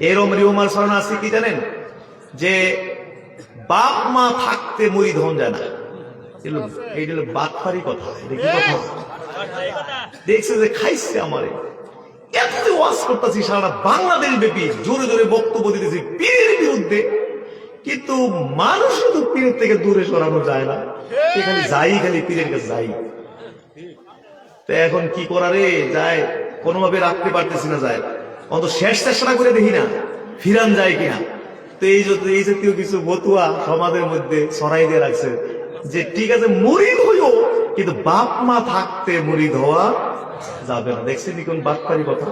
এরম রিউমার ছড়ানো আছে কি জানেন? যে বাপ মা থাকতে মুড়ি ধন যায় না। এগুলো এইগুলো বাটপারি কথা। দেখছে যে খাইছে আমারে। এত যে জোরে জোরে বক্তব্য দিতেছি পীরের কিন্তু মানুষ থেকে দূরে সরানো যায় না। যাই, খালি পীরের কাছে যাই। তো এখন কি করারে যায়, কোনোভাবে রাখতে পারতেছি না যায়। অন্ত শেষ চেষ্টা করে দেখি না। ফিরান যায় কিনা। তো এই এই জাতীয় কিছু বতুয়া সমাজের মধ্যে ছড়াই দিয়ে রাখছে যে, ঠিক আছে, মুড়িদ হইও, কিন্তু বাপ মা থাকতে মুড়িদ হওয়া যাবে না। দেখছেন কোন বাটপারি কথা?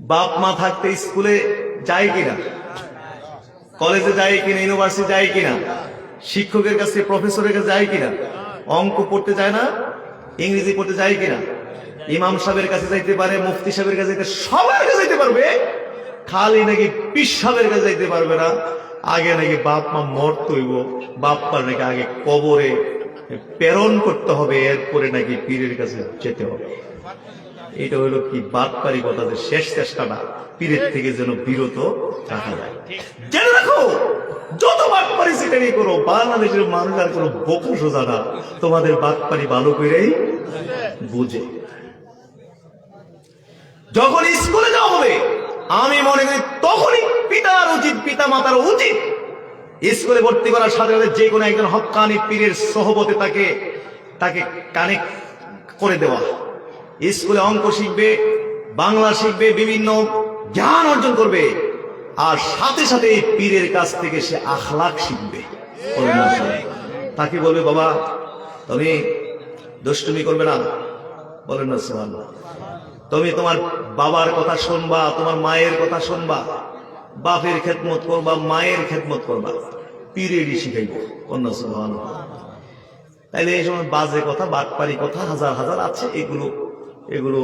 বাপ মা থাকতে স্কুলে যায় কিনা? কলেজে যায় কিনা? ইউনিভার্সিটি যায় কিনা? শিক্ষকের কাছে, প্রফেসরের কাছে যায় কিনা? অঙ্ক পড়তে যায় না? ইংরেজি পড়তে যায় কিনা? ইমাম সাহেবের কাছে যাইতে পারে, মুফতি সাহেবের কাছে যাইতে সবার কাছে যাইতে পারবে। খালি নাকি পিস সাহেবের কাছে যাইতে পারবে না। আগে নাকি বাপ মা মরতে হইব। বাপ নাকি আগে কবরে প্রেরণ করতে হবে। এরপরে নাকি পীরের কাছে যেতে হবে। এটা হলো কি বাদপারি কথা যে শেষ চেষ্টাটা, পীরের থেকে যেন বিরত রাখা যায়। জেনে রাখো, যত বাটপারি সেটাই করো, বাংলাদেশের মানুষ আর কোনো বোকা সোজা না। তোমাদের বাটপারি ভালো করেই বুঝে। যখন স্কুলে যাওয়া হবে, আমি মনে করি তখনই পিতার উচিত পিতা মাতার উচিত স্কুলে ভর্তি করার সাথে সাথে যে কোনো একজন হক্কানি পীরের সহবতে তাকে তাকে কানেক্ট করে দেওয়া স্কুলে অঙ্ক শিখবে, বাংলা শিখবে, বিভিন্ন জ্ঞান অর্জন করবে, আর সাথে সাথে এই পীরের কাছ থেকে সে আখলাখ শিখবে? তাকে বলবে, বাবা, তুমি দুষ্টুমি করবে না বলেন। তুমি তোমার বাবার কথা শুনবা, তোমার মায়ের কথা শুনবা, বাপের খেদমত করবা, মায়ের খেদমত করবা পীরেরই শিখাইব অন্য সুবহানাল্লাহ। তাইলে এই সময় বাজে কথা, বাটপারি কথা হাজার হাজার আছে, এগুলো এগুলো